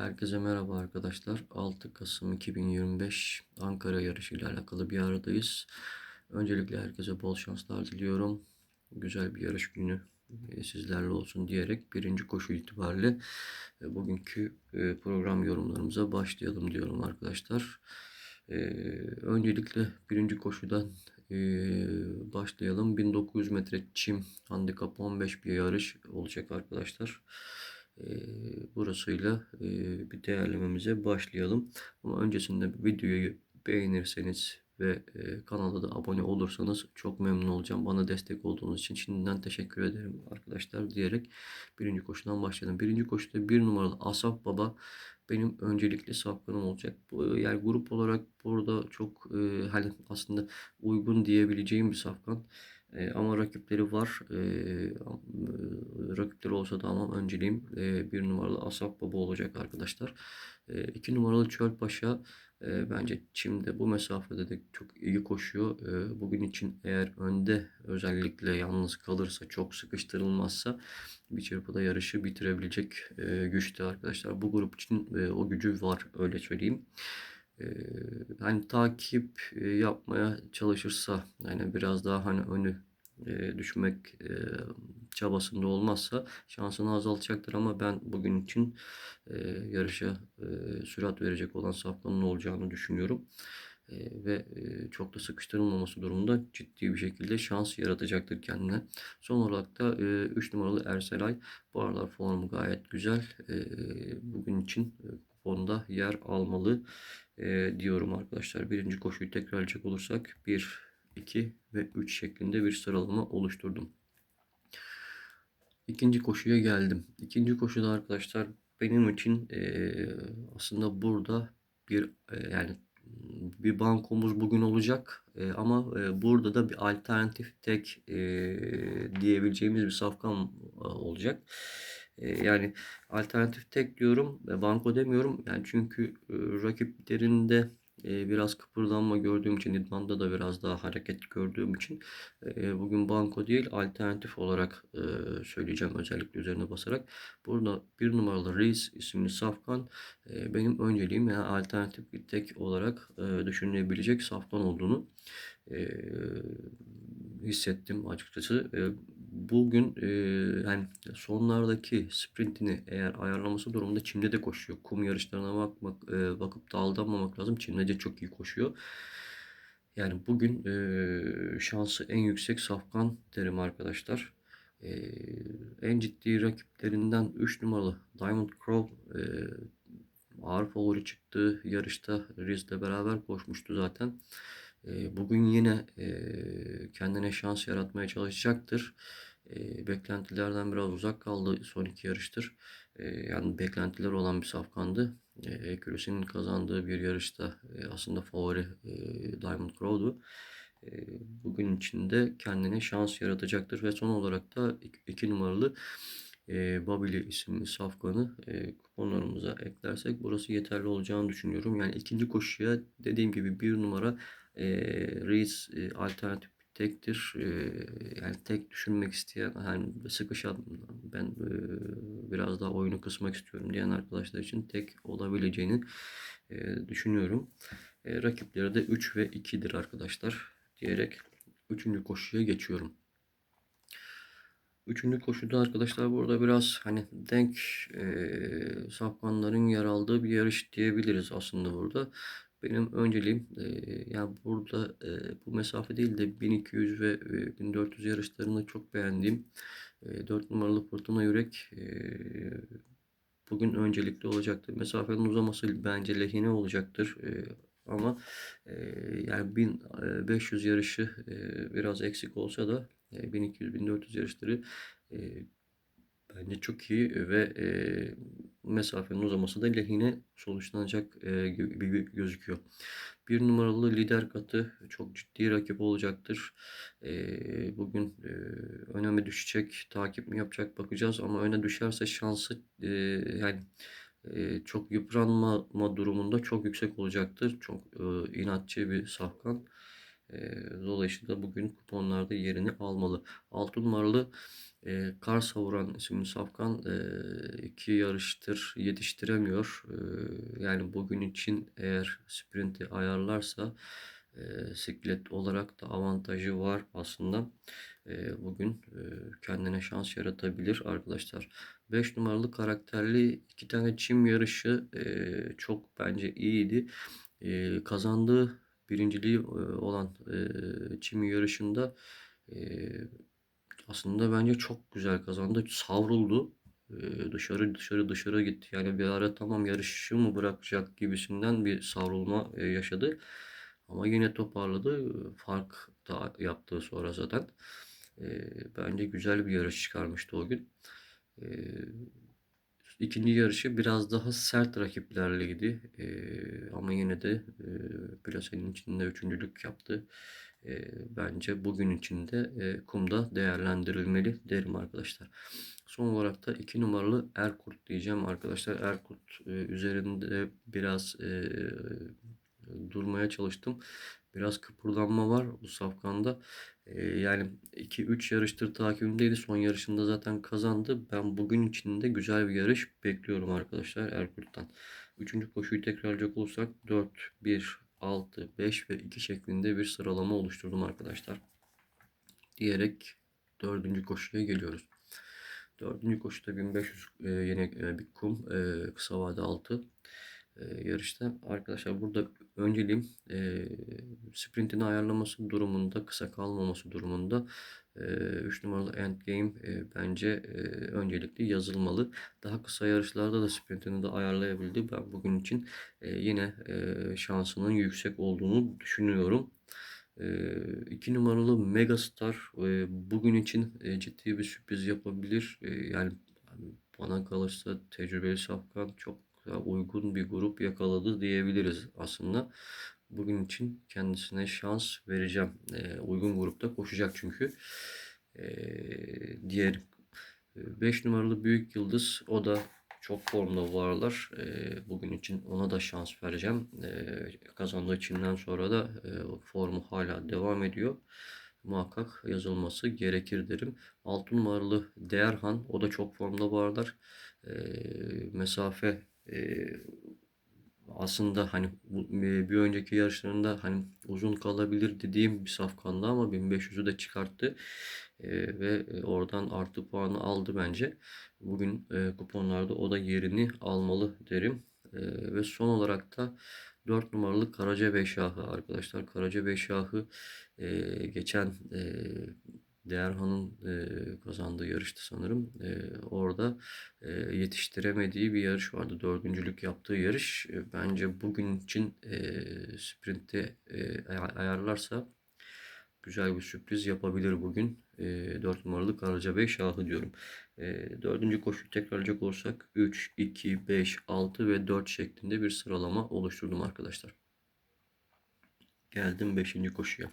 Herkese merhaba arkadaşlar. 6 Kasım 2025 Ankara yarışı ile alakalı bir aradayız. Öncelikle herkese bol şanslar diliyorum. Güzel bir yarış günü e, sizlerle olsun diyerek birinci koşu itibariyle e, bugünkü e, program yorumlarımıza başlayalım diyorum arkadaşlar. Öncelikle birinci koşudan başlayalım. 1900 metre çim handikap 15 bir yarış olacak arkadaşlar burasıyla bir değerlememize başlayalım. Ama öncesinde videoyu beğenirseniz ve kanala da abone olursanız çok memnun olacağım. Bana destek olduğunuz için şimdiden teşekkür ederim arkadaşlar diyerek birinci koşudan başlayalım. Birinci koşuda bir numaralı Asaf Baba benim öncelikli safkanım olacak. Yani grup olarak burada çok hani aslında uygun diyebileceğim bir safkan. E, ama rakipleri var. E, rakipleri olsa da ama önceliğim e, bir numaralı Asaf Baba olacak arkadaşlar. E, iki numaralı Çölpaşa e, bence Çim'de bu mesafede de çok iyi koşuyor. E, bugün için eğer önde özellikle yalnız kalırsa çok sıkıştırılmazsa bir çırpıda yarışı bitirebilecek e, güçte arkadaşlar. Bu grup için e, o gücü var öyle söyleyeyim hani takip yapmaya çalışırsa yani biraz daha hani önü düşmek çabasında olmazsa şansını azaltacaktır ama ben bugün için yarışa sürat verecek olan Safkan'ın olacağını düşünüyorum. ve çok da sıkıştırılmaması durumunda ciddi bir şekilde şans yaratacaktır kendine. Son olarak da 3 numaralı Erselay bu aralar formu gayet güzel. bugün için kuponda yer almalı e, diyorum arkadaşlar. Birinci koşuyu tekrarlayacak olursak 1, 2 ve 3 şeklinde bir sıralama oluşturdum. İkinci koşuya geldim. İkinci koşuda arkadaşlar benim için e, aslında burada bir e, yani bir bankomuz bugün olacak e, ama e, burada da bir alternatif tek e, diyebileceğimiz bir safkan e, olacak. E, yani alternatif tek diyorum ve banko demiyorum. Yani çünkü e, rakiplerinde e, biraz kıpırdanma gördüğüm için idmanda da biraz daha hareket gördüğüm için e, bugün banko değil alternatif olarak e, söyleyeceğim özellikle üzerine basarak. Burada bir numaralı Reis isimli safkan e, benim önceliğim yani alternatif tek olarak e, düşünülebilecek safkan olduğunu e, hissettim açıkçası. E, bugün e, yani sonlardaki sprintini eğer ayarlaması durumunda Çin'de de koşuyor. Kum yarışlarına bakmak, e, bakıp da aldanmamak lazım. Çin'de de çok iyi koşuyor. Yani bugün e, şansı en yüksek Safkan derim arkadaşlar. E, en ciddi rakiplerinden 3 numaralı Diamond Crow e, ağır favori çıktığı yarışta Riz'le beraber koşmuştu zaten. Bugün yine kendine şans yaratmaya çalışacaktır. Beklentilerden biraz uzak kaldı son iki yarıştır. Yani beklentiler olan bir safkandı. Ekürüsünün kazandığı bir yarışta aslında favori Diamond Crow'du. Bugün içinde kendine şans yaratacaktır ve son olarak da iki numaralı e, Babili isimli safkanı e, kuponlarımıza eklersek burası yeterli olacağını düşünüyorum. Yani ikinci koşuya dediğim gibi bir numara e, Reis e, alternatif tektir. E, yani tek düşünmek isteyen, yani sıkışan ben e, biraz daha oyunu kısmak istiyorum diyen arkadaşlar için tek olabileceğini e, düşünüyorum. E, rakipleri de 3 ve 2'dir arkadaşlar diyerek 3. koşuya geçiyorum. Üçüncü koşuda arkadaşlar burada biraz hani denk e, sapmanların yer aldığı bir yarış diyebiliriz aslında burada. Benim önceliğim e, yani burada e, bu mesafe değil de 1200 ve e, 1400 yarışlarını çok beğendiğim e, 4 numaralı Fırtına Yürek e, bugün öncelikli olacaktır. Mesafenin uzaması bence lehine olacaktır. E, ama e, yani 1500 yarışı e, biraz eksik olsa da 1200-1400 yarışları e, bence çok iyi ve e, mesafenin uzaması da lehine sonuçlanacak e, gibi gözüküyor. Bir numaralı lider katı çok ciddi rakip olacaktır. E, bugün e, öne mi düşecek, takip mi yapacak bakacağız ama öne düşerse şansı e, yani e, çok yıpranma durumunda çok yüksek olacaktır. Çok e, inatçı bir safkan. Dolayısıyla bugün kuponlarda yerini almalı. 6 numaralı E, Kar Savuran isimli safkan e, iki yarıştır yetiştiremiyor. E, yani bugün için eğer sprinti ayarlarsa e, siklet olarak da avantajı var aslında. E, bugün e, kendine şans yaratabilir arkadaşlar. 5 numaralı karakterli iki tane çim yarışı e, çok bence iyiydi. E, kazandığı birinciliği e, olan e, çim yarışında e, aslında bence çok güzel kazandı. Savruldu. Dışarı dışarı dışarı gitti. Yani bir ara tamam yarışı mı bırakacak gibisinden bir savrulma yaşadı. Ama yine toparladı. Fark da yaptı sonra zaten. Bence güzel bir yarış çıkarmıştı o gün. İkinci yarışı biraz daha sert rakiplerleydi. Ee, ama yine de e, plasenin içinde üçüncülük yaptı. Ee, bence bugün içinde e, kumda değerlendirilmeli derim arkadaşlar. Son olarak da 2 numaralı Erkurt diyeceğim arkadaşlar. Erkurt e, üzerinde biraz e, durmaya çalıştım. Biraz kıpırdanma var bu safkanda. E, yani 2-3 yarıştır takibimdeydi. Son yarışında zaten kazandı. Ben bugün içinde güzel bir yarış bekliyorum arkadaşlar Erkurt'tan. Üçüncü koşuyu tekrarlayacak olursak 4, 1, 6, 5 ve 2 şeklinde bir sıralama oluşturdum arkadaşlar. Diyerek dördüncü koşuya geliyoruz. Dördüncü koşuda 1500 e, yine e, bir kum e, kısa vade altı e, yarışta. Arkadaşlar burada önceliğim e, sprintini ayarlaması durumunda kısa kalmaması durumunda e, 3 numaralı Endgame e, bence e, öncelikli yazılmalı. Daha kısa yarışlarda da sprintini de ayarlayabildi. Ben bugün için e, yine e, şansının yüksek olduğunu düşünüyorum. 2 numaralı Megastar e, bugün için e, ciddi bir sürpriz yapabilir. E, yani bana kalırsa tecrübeli Safkan çok uygun bir grup yakaladı diyebiliriz aslında. Bugün için kendisine şans vereceğim. Uygun grupta koşacak çünkü. Diğer 5 numaralı Büyük Yıldız o da çok formda varlar. bugün için ona da şans vereceğim. kazandığı Çin'den sonra da formu hala devam ediyor. Muhakkak yazılması gerekir derim. 6 numaralı Değerhan o da çok formda varlar. mesafe aslında hani bir önceki yarışlarında hani uzun kalabilir dediğim bir safkandı ama 1500'ü de çıkarttı ve oradan artı puanı aldı bence. Bugün kuponlarda o da yerini almalı derim. Ve son olarak da 4 numaralı Karaca Beşahı arkadaşlar. Karaca Beşahı geçen Değerhan'ın e, kazandığı yarıştı sanırım. E, orada e, yetiştiremediği bir yarış vardı. Dördüncülük yaptığı yarış. E, bence bugün için e, sprintte e, ayarlarsa güzel bir sürpriz yapabilir bugün. E, 4 numaralı Karaca Bey Şahı diyorum. E, dördüncü koşu tekrarlayacak olursak 3, 2, 5, 6 ve 4 şeklinde bir sıralama oluşturdum arkadaşlar. Geldim 5. koşuya.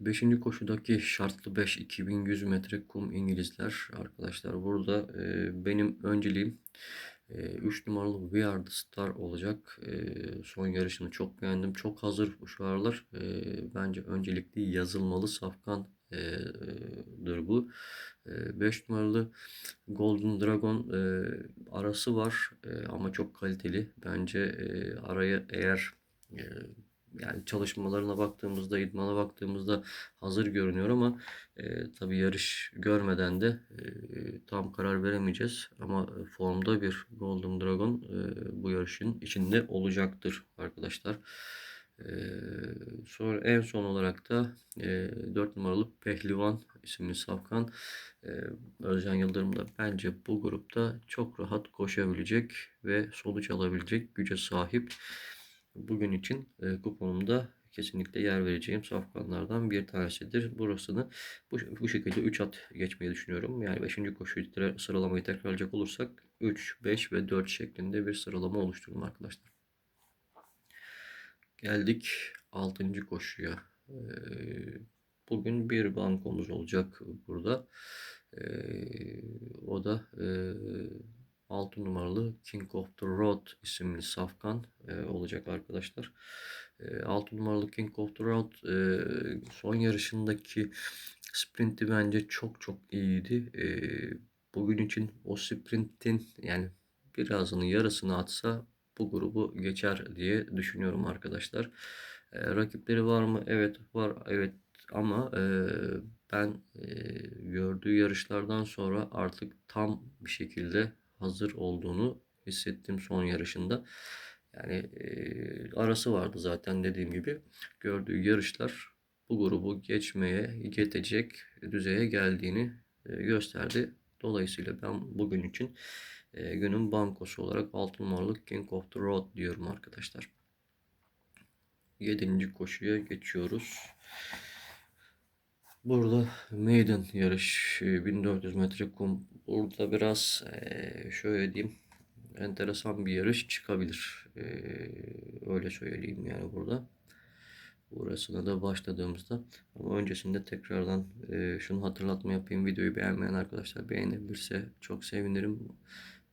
Beşinci koşudaki şartlı 5 2100 metre kum İngilizler arkadaşlar. Burada e, benim önceliğim 3 e, numaralı We Are The Star olacak. E, son yarışını çok beğendim. Çok hazır şu aralar. E, bence öncelikli yazılmalı safkandır bu. 5 e, numaralı Golden Dragon e, arası var e, ama çok kaliteli. Bence e, araya eğer e, yani çalışmalarına baktığımızda, idmana baktığımızda hazır görünüyor ama e, tabii yarış görmeden de e, tam karar veremeyeceğiz. Ama formda bir Golden Dragon e, bu yarışın içinde olacaktır arkadaşlar. E, sonra en son olarak da e, 4 numaralı Pehlivan isimli safkan e, Özcan Yıldırım da bence bu grupta çok rahat koşabilecek ve sonuç alabilecek güce sahip bugün için e, kuponumda kesinlikle yer vereceğim safkanlardan bir tanesidir. Burasını bu, bu şekilde 3 at geçmeyi düşünüyorum. Yani 5. koşuyu sıralamayı tekrarlayacak olursak 3, 5 ve 4 şeklinde bir sıralama oluştururum arkadaşlar. Geldik 6. koşuya. E, bugün bir bankomuz olacak burada. E, o da e, 6 numaralı King of the Road isimli safkan e, olacak arkadaşlar. E, 6 numaralı King of the Road e, son yarışındaki Sprinti bence çok çok iyiydi. Eee, bugün için o sprintin yani birazını yarısını atsa bu grubu geçer diye düşünüyorum arkadaşlar. Eee, rakipleri var mı? Evet var. Evet ama eee, ben eee, gördüğü yarışlardan sonra artık tam bir şekilde hazır olduğunu hissettim son yarışında. Yani eee, arası vardı zaten dediğim gibi. Gördüğü yarışlar bu grubu geçmeye yetecek düzeye geldiğini e, gösterdi. Dolayısıyla ben bugün için e, günün bankosu olarak 6 numaralı King of the Road diyorum arkadaşlar. 7. koşuya geçiyoruz. Burada maiden yarış e, 1400 metre kum. Burada biraz e, şöyle diyeyim enteresan bir yarış çıkabilir. E, öyle söyleyeyim yani burada. Burasına da başladığımızda ama öncesinde tekrardan e, şunu hatırlatma yapayım. Videoyu beğenmeyen arkadaşlar beğenebilirse çok sevinirim.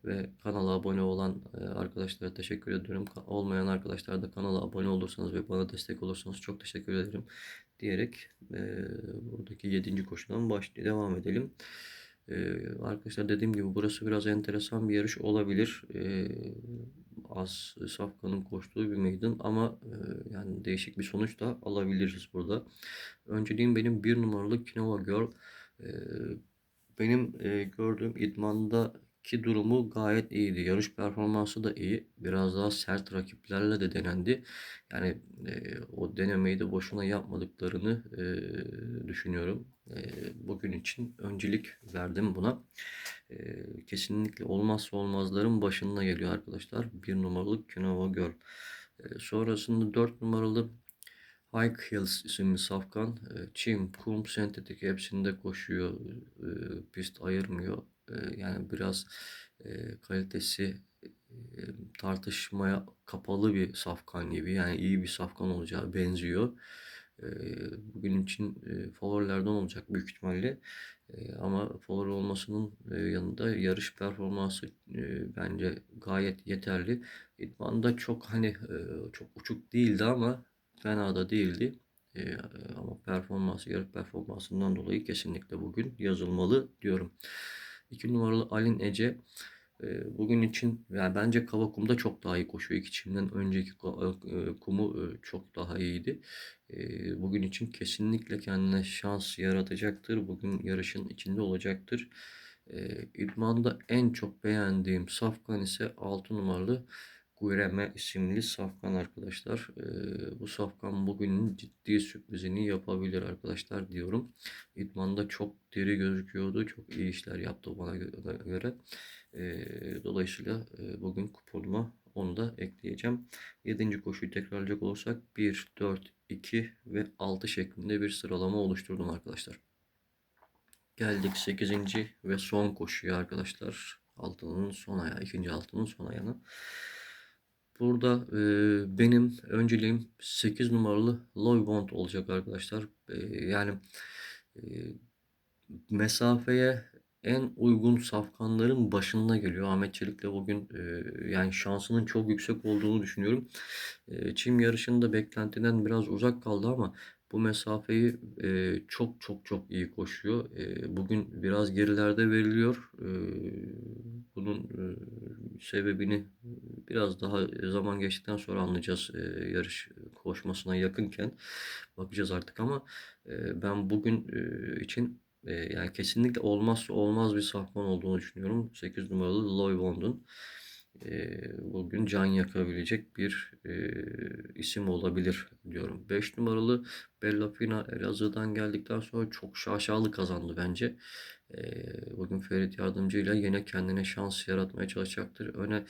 Ve kanala abone olan e, arkadaşlara teşekkür ediyorum. Olmayan arkadaşlar da kanala abone olursanız ve bana destek olursanız çok teşekkür ederim diyerek e, buradaki 7. koşudan baş devam edelim. E, arkadaşlar dediğim gibi burası biraz enteresan bir yarış olabilir. E, az safkanın koştuğu bir meydan ama e, yani değişik bir sonuç da alabiliriz burada. Önceliğim benim bir numaralı Kinova Girl. E, benim e, gördüğüm idmandaki durumu gayet iyiydi. Yarış performansı da iyi. Biraz daha sert rakiplerle de denendi. Yani e, o denemeyi de boşuna yapmadıklarını e, düşünüyorum. E, bugün için öncelik verdim buna. E, kesinlikle olmazsa olmazların başında geliyor arkadaşlar. Bir numaralı Kinova Girl. E, sonrasında dört numaralı High Hills isimli safkan e, çim, kum, sentetik hepsinde koşuyor. E, pist ayırmıyor. Yani biraz kalitesi tartışmaya kapalı bir safkan gibi. Yani iyi bir safkan olacağı benziyor. Bugün için favorilerden olacak büyük ihtimalle. Ama favori olmasının yanında yarış performansı bence gayet yeterli. İdmanda çok hani çok uçuk değildi ama fena da değildi. E, ama performansı, yarış performansından dolayı kesinlikle bugün yazılmalı diyorum. 2 numaralı Alin Ece e, bugün için yani bence Kavakum'da çok daha iyi koşuyor. İki çimden önceki e, kumu e, çok daha iyiydi. Bugün için kesinlikle kendine şans yaratacaktır. Bugün yarışın içinde olacaktır. İdmanda en çok beğendiğim safkan ise 6 numaralı Guireme isimli safkan arkadaşlar. Ee, bu safkan bugünün ciddi sürprizini yapabilir arkadaşlar diyorum. İdmanda çok diri gözüküyordu. Çok iyi işler yaptı bana göre. Ee, dolayısıyla e, bugün kuponuma onu da ekleyeceğim. 7. koşuyu tekrarlayacak olursak 1, 4, 2 ve 6 şeklinde bir sıralama oluşturdum arkadaşlar. Geldik 8. ve son koşuya arkadaşlar. Altının son ayağı, ikinci altının son ayağına. Burada e, benim önceliğim 8 numaralı Loy Bond olacak arkadaşlar. E, yani e, mesafeye en uygun safkanların başında geliyor. Ahmet Çelik'le bugün e, yani şansının çok yüksek olduğunu düşünüyorum. E, çim yarışında beklentiden biraz uzak kaldı ama bu mesafeyi e, çok çok çok iyi koşuyor. E, bugün biraz gerilerde veriliyor. E, bunun e, sebebini biraz daha zaman geçtikten sonra anlayacağız. E, yarış koşmasına yakınken bakacağız artık ama e, ben bugün e, için e, yani kesinlikle olmazsa olmaz bir safman olduğunu düşünüyorum. 8 numaralı Loy Bond'un bugün can yakabilecek bir e, isim olabilir diyorum. 5 numaralı Bellafina Elazığ'dan geldikten sonra çok şaşalı kazandı bence. E, bugün Ferit Yardımcı ile yine kendine şans yaratmaya çalışacaktır. Öne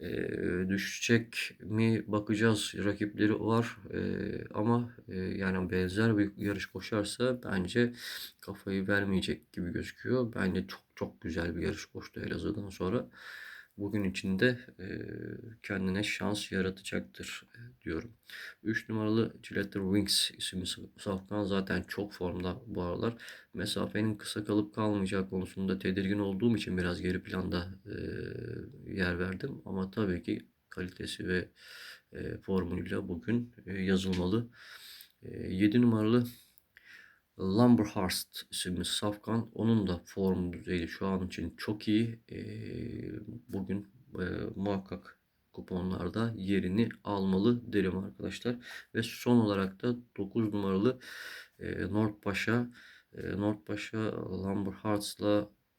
e, düşecek mi bakacağız. Rakipleri var e, ama e, yani benzer bir yarış koşarsa bence kafayı vermeyecek gibi gözüküyor. Bence çok çok güzel bir yarış koştu Elazığ'dan sonra bugün içinde kendine şans yaratacaktır diyorum. 3 numaralı Gillette Wings isimli safkan zaten çok formda bu aralar. Mesafenin kısa kalıp kalmayacağı konusunda tedirgin olduğum için biraz geri planda yer verdim. Ama tabii ki kalitesi ve e, formuyla bugün yazılmalı. E, 7 numaralı Lumberhurst isimli safkan. Onun da form düzeyi şu an için çok iyi. Ee, bugün e, muhakkak kuponlarda yerini almalı derim arkadaşlar. Ve son olarak da 9 numaralı e, North Paşa e, North Paşa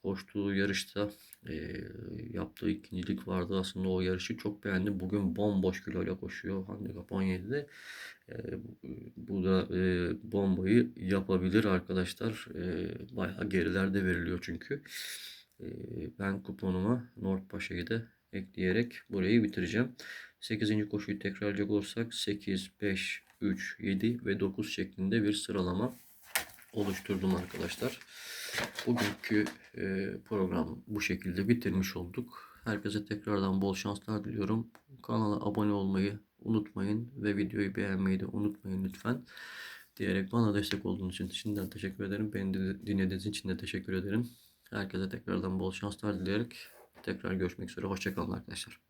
koştuğu yarışta e, yaptığı ikincilik vardı. Aslında o yarışı çok beğendim. Bugün bomboş kiloyla koşuyor. Handikap 17'de. E, bu da e, bombayı yapabilir arkadaşlar. E, bayağı gerilerde veriliyor çünkü. E, ben kuponuma North Paşa'yı da ekleyerek burayı bitireceğim. 8. koşuyu tekrarlayacak olursak 8, 5, 3, 7 ve 9 şeklinde bir sıralama oluşturdum arkadaşlar. Bugünkü e, program bu şekilde bitirmiş olduk. Herkese tekrardan bol şanslar diliyorum. Kanala abone olmayı unutmayın ve videoyu beğenmeyi de unutmayın lütfen. Diyerek bana destek olduğunuz için şimdiden teşekkür ederim. Beni dinlediğiniz için de teşekkür ederim. Herkese tekrardan bol şanslar dileyerek tekrar görüşmek üzere. Hoşçakalın arkadaşlar.